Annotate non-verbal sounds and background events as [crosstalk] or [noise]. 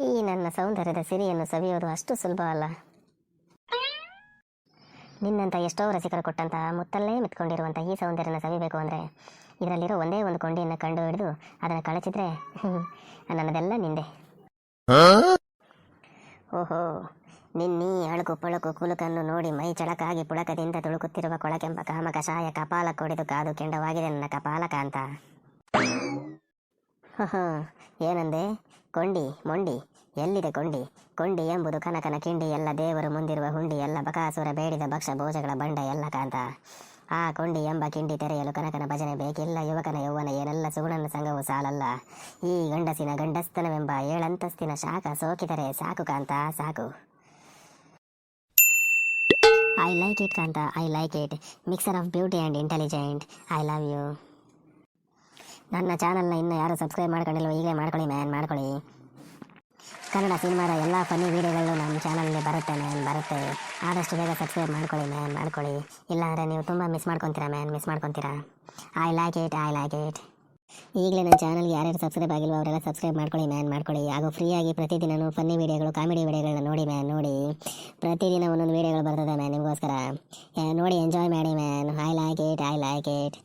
ಈ ನನ್ನ ಸೌಂದರ್ಯದ ಸಿರಿಯನ್ನು ಸವಿಯೋದು ಅಷ್ಟು ಸುಲಭ ಅಲ್ಲ. ನಿನ್ನಂತ ಎಷ್ಟೋ ರಸಿಕರು ಕೊಟ್ಟಂತಹ ಮುತ್ತಲ್ಲೇ ಮಿತ್ಕೊಂಡಿರುವಂಥ ಈ ಸೌಂದರ್ಯನ ಸವಿಬೇಕು ಅಂದರೆ ಇದರಲ್ಲಿರೋ ಒಂದೇ ಒಂದು ಕೊಂಡಿಯನ್ನು ಕಂಡು ಹಿಡಿದು ಅದನ್ನು ಕಳಚಿದ್ರೆ [laughs] ನನ್ನದೆಲ್ಲ ನಿಂದೆ. ಓಹೋ, ನಿನ್ನಿ ಅಳಕು ಪಳುಕು ಕುಲುಕನ್ನು ನೋಡಿ ಮೈ ಚಳಕಾಗಿ ಪುಳಕದಿಂದ ತುಳುಕುತ್ತಿರುವ ಕೊಳಕೆಂಬ ಕಾಮ ಕಷಾಯ ಕಪಾಲ ಕೊಡಿದು ಕಾದು ಕೆಂಡವಾಗಿದೆ ನನ್ನ ಕಪಾಲಕ ಅಂತ ಹೊಹೊ, ಏನಂದೆ? ಕೊಂಡಿ ಮೊಂಡಿ ಎಲ್ಲಿದೆ ಕೊಂಡಿ? ಕೊಂಡಿ ಎಂಬುದು ಕನಕನ ಕಿಂಡಿ ಎಲ್ಲ ದೇವರು ಮುಂದಿರುವ ಹುಂಡಿ ಎಲ್ಲ ಬಕಾಸುರ ಬೇಡಿದ ಭಕ್ಷ ಭೋಜಗಳ ಬಂಡ ಎಲ್ಲ ಕಾಂತ. ಆ ಕೊಂಡಿ ಎಂಬ ಕಿಂಡಿ ತೆರೆಯಲು ಕನಕನ ಭಜನೆ ಬೇಕಿಲ್ಲ ಯುವಕನ ಯೌವನ ಏನೆಲ್ಲ ಸುಗುಣನ ಸಂಘವು ಸಾಲಲ್ಲ. ಈ ಗಂಡಸಿನ ಗಂಡಸ್ತನವೆಂಬ ಏಳಂತಸ್ತಿನ ಶಾಖ ಸೋಕಿದರೆ ಸಾಕು ಕಾಂತ ಸಾಕು. I like it Kantha I like it mixer of beauty and intelligent I love you ನನ್ನ ಚಾನಲ್ನ ಇನ್ನೂ ಯಾರು ಸಬ್ಸ್ಕ್ರೈಬ್ ಮಾಡ್ಕೊಂಡಿಲ್ಲ ಈಗಲೇ ಮಾಡ್ಕೊಳ್ಳಿ, ಮ್ಯಾನ್, ಮಾಡ್ಕೊಳ್ಳಿ. ಕನ್ನಡ ಸಿನಿಮಾದ ಎಲ್ಲ ಫನ್ನಿ ವೀಡಿಯೋಗಳು ನಮ್ಮ ಚಾನಲ್ಗೆ ಬರುತ್ತೆ, ಮ್ಯಾನ್, ಬರುತ್ತೆ. ಆದಷ್ಟು ಬೇಗ ಸಬ್ಸ್ಕ್ರೈಬ್ ಮಾಡ್ಕೊಳ್ಳಿ, ಮ್ಯಾನ್, ಮಾಡ್ಕೊಳ್ಳಿ. ಇಲ್ಲಾಂದರೆ ನೀವು ತುಂಬ ಮಿಸ್ ಮಾಡ್ಕೊತೀರಾ, man, miss ಮಾಡ್ಕೊತೀರಾ? I like it I like it ಈಗಲೇ ನನ್ನ ಚಾನಲ್ಗೆ ಯಾರ್ಯಾರು ಸಬ್ಸ್ಕ್ರೈಬ್ ಆಗಿಲ್ವೋ ಅವರೆಲ್ಲ ಸಬ್ಸ್ಕ್ರೈಬ್ ಮಾಡ್ಕೊಳ್ಳಿ, ಮ್ಯಾನ್, ಮಾಡ್ಕೊಳ್ಳಿ. ಹಾಗೂ ಫ್ರೀಯಾಗಿ ಪ್ರತಿದಿನವೂ ಫನ್ನಿ ವೀಡಿಯೋಗಳು, ಕಾಮಿಡಿ ವೀಡಿಯೋಗಳನ್ನ ನೋಡಿ, ಮ್ಯಾನ್, ನೋಡಿ. ಪ್ರತಿದಿನ ಒಂದೊಂದು ವೀಡಿಯೋಗಳು ಬರ್ತದೆ, ಮ್ಯಾನ್, ನಿಮಗೋಸ್ಕರ. ನೋಡಿ ಎಂಜಾಯ್ ಮಾಡಿ, man. I like it I like it